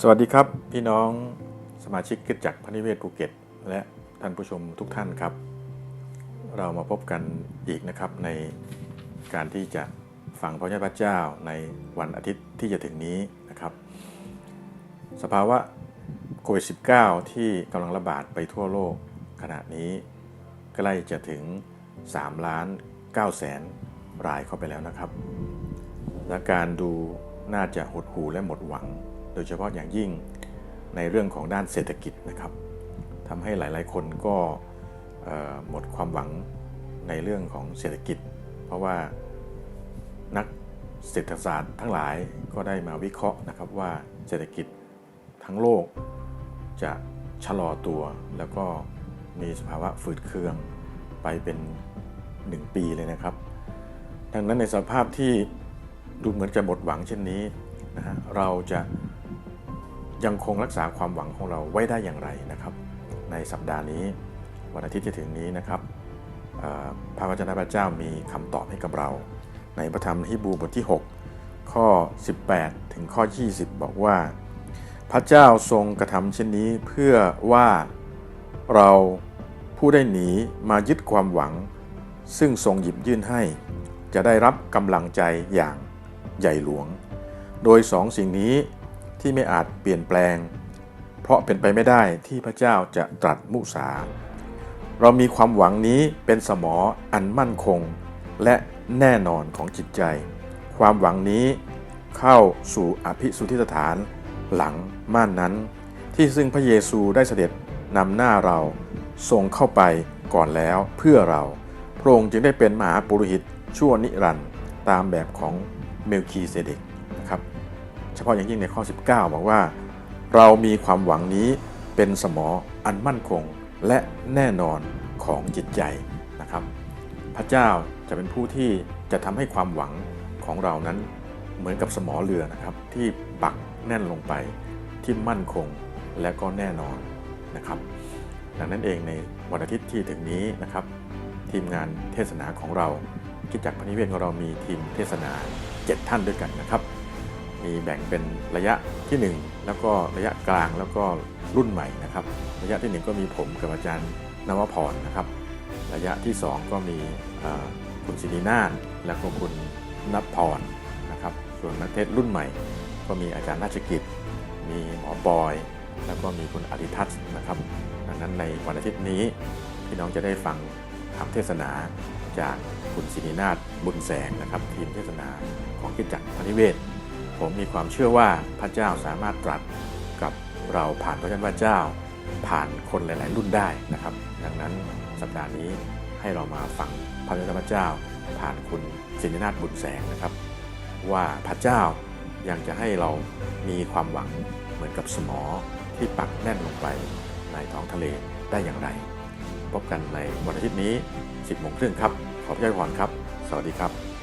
สวัสดีครับพี่น้องสมาชิกกิจจักรพนิเวศภูเก็ต และท่านผู้ชมทุกท่านครับ เรามาพบกันอีกนะครับในการที่จะฟังพระเจ้าพระเจ้าในวันอาทิตย์ที่จะถึงนี้นะครับ สภาวะโควิด -19 ที่กำลังระบาดไปทั่วโลกขณะนี้ใกล้จะถึง 3 ล้าน9แสนรายเข้าไปแล้วนะครับและการดูน่าจะหดหูและหมดหวัง โดยเฉพาะอย่างยิ่งในเรื่องของด้านเศรษฐกิจนะครับทำให้หลายๆ คนก็หมดความหวังในเรื่องของเศรษฐกิจ เพราะว่านักเศรษฐศาสตร์ทั้งหลายก็ได้มาวิเคราะห์นะครับว่าเศรษฐกิจทั้งโลกจะชะลอตัวแล้วก็มีสภาวะฝืดเคืองไปเป็น 1 ปีเลยนะครับ ดังนั้นในสภาพที่ดูเหมือนจะหมดหวังเช่นนี้นะฮะเราจะ ยังคงรักษาความหวังของเราไว้ได้อย่างไรนะครับ ในสัปดาห์นี้วันอาทิตย์ที่ถึงนี้นะครับพระวจนะพระเจ้ามีคำตอบให้กับเรา ในพระธรรมฮีบูบทที่ 6 ข้อ 18 ถึงข้อ 20 บอกว่า พระเจ้าทรงกระทำเช่นนี้เพื่อว่าเราผู้ได้หนีมายึดความหวัง ซึ่งทรงหยิบยื่นให้ จะได้รับกำลังใจอย่างใหญ่หลวง โดยสองสิ่งนี้ ที่ไม่อาจเปลี่ยนแปลง เพราะเป็นไปไม่ได้ที่พระเจ้าจะตรัสมุสา เรามีความหวังนี้เป็นสมออันมั่นคง และแน่นอนของจิตใจ ความหวังนี้เข้าสู่อภิสุทธิสถานหลังม่านนั้น ที่ซึ่งพระเยซูได้เสด็จนำหน้าเราทรงเข้าไปก่อนแล้วเพื่อเรา พระองค์จึงได้เป็นมหาปุโรหิตชั่วนิรันด์ตามแบบของเมลคีเซเดกนะครับเฉ พาะอย่างยิ่งในข้อ 19 บอกว่า เรามีความหวังนี้เป็นสมออันมั่นคงและแน่นอนของจิตใจนะครับ พระเจ้าจะเป็นผู้ที่จะทำให้ความหวังของเรานั้นเหมือนกับสมอเรือนะครับ ที่ปักแน่นลงไปที่มั่นคงและก็แน่นอนนะครับ ดังนั้นเองในวันอาทิตย์ที่ถึงนี้นะครับ ทีมงานเทศนาของเราคิดจักรพนิเวศของเรามีทีมเทศนา 7 ท่านด้วยกันนะครับ มีแบ่งเป็นระยะทีหนึ่1 แล้วก็ระยะกลางแล้วก็รุ่นใหม่นะครับ ระยะทีหนึ่1 ก็มีผมกับอาจารย์นวพรนะครับ ระยะที่ 2 ก็มีคุณศินีนาถแล้วก็คุณนับพรนะครับ ส่วนนักเทศรุ่นใหม่ ก็มีอาจารย์ราชกิจ มีหมอบอย แล้วก็มีคุณอริทัศน์นะครับดังนั้นในวันอาทิตย์นี้พี่น้องจะได้ฟังคำเทศนาจากคุณศินีนาถบุญแสงนะครับ ทีมเทศนาของกิจจักรพนิเวศ ผมมีความเชื่อว่าพระเจ้าสามารถตรัสกับเราผ่านพระเจ้าพระเจ้า ผ่านคนหลาย ๆ รุ่นได้นะครับ ดังนั้นสัปดาห์นี้ให้เรามาฟังพระเจ้าพระเจ้า ผ่านคุณศินนาถบุญแสงนะครับ ว่าพระเจ้ายังจะให้เรามีความหวังเหมือนกับสมอที่ปักแน่นลงไปในท้องทะเลได้อย่างไร พบกันในวันอาทิตย์นี้ 10โมงครึ่งครับ ขอพระเจ้าพรครับ สวัสดีครับ